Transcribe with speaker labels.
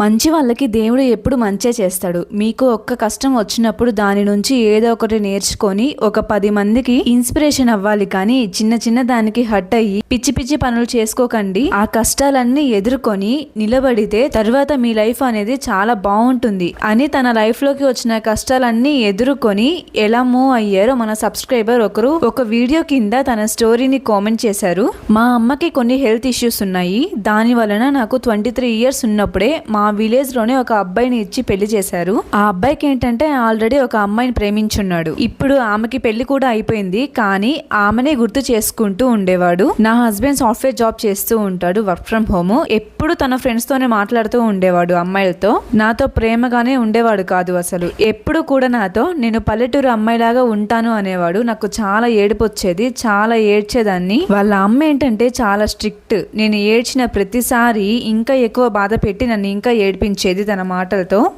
Speaker 1: మంచి వాళ్ళకి దేవుడు ఎప్పుడు మంచే చేస్తాడు. మీకు ఒక్క కష్టం వచ్చినప్పుడు దాని నుంచి ఏదో ఒకటి నేర్చుకొని ఒక పది మందికి ఇన్స్పిరేషన్ అవ్వాలి కానీ చిన్న చిన్న దానికి హట్ అయ్యి పిచ్చి పిచ్చి పనులు చేసుకోకండి. ఆ కష్టాలన్నీ ఎదుర్కొని నిలబడితే తర్వాత మీ లైఫ్ అనేది చాలా బాగుంటుంది అని తన లైఫ్లోకి వచ్చిన కష్టాలన్నీ ఎదుర్కొని ఎలా మూవ్ అయ్యారో మన సబ్స్క్రైబర్ ఒకరు ఒక వీడియో కింద తన స్టోరీని కామెంట్ చేశారు. మా అమ్మకి కొన్ని హెల్త్ ఇష్యూస్ ఉన్నాయి. దాని వలన నాకు ట్వంటీ త్రీ ఇయర్స్ ఉన్నప్పుడే మా ఆ విలేజ్లోనే ఒక అబ్బాయిని ఇచ్చి పెళ్ళి చేశారు. ఆ అబ్బాయికి ఏంటంటే ఆల్రెడీ ఒక అమ్మాయిని ప్రేమించున్నాడు. ఇప్పుడు ఆమెకి పెళ్ళి కూడా అయిపోయింది. కానీ ఆమెనే గుర్తు చేసుకుంటూ ఉండేవాడు. నా హస్బెండ్ సాఫ్ట్వేర్ జాబ్ చేస్తూ ఉంటాడు వర్క్ ఫ్రమ్ హోమ్. ఎప్పుడు తన ఫ్రెండ్స్ తోనే మాట్లాడుతూ ఉండేవాడు అమ్మాయిలతో. నాతో ప్రేమగానే ఉండేవాడు కాదు అసలు. ఎప్పుడు కూడా నాతో నేను పల్లెటూరు అమ్మాయిలాగా ఉంటాను అనేవాడు. నాకు చాలా ఏడుపు వచ్చేది చాలా ఏడ్చేదాన్ని. వాళ్ళ అమ్మ ఏంటంటే చాలా స్ట్రిక్ట్. నేను ఏడ్చిన ప్రతిసారి ఇంకా ఎక్కువ బాధ పెట్టి నన్ను ఇంకా ఏడిపించేది తన మాటలతో.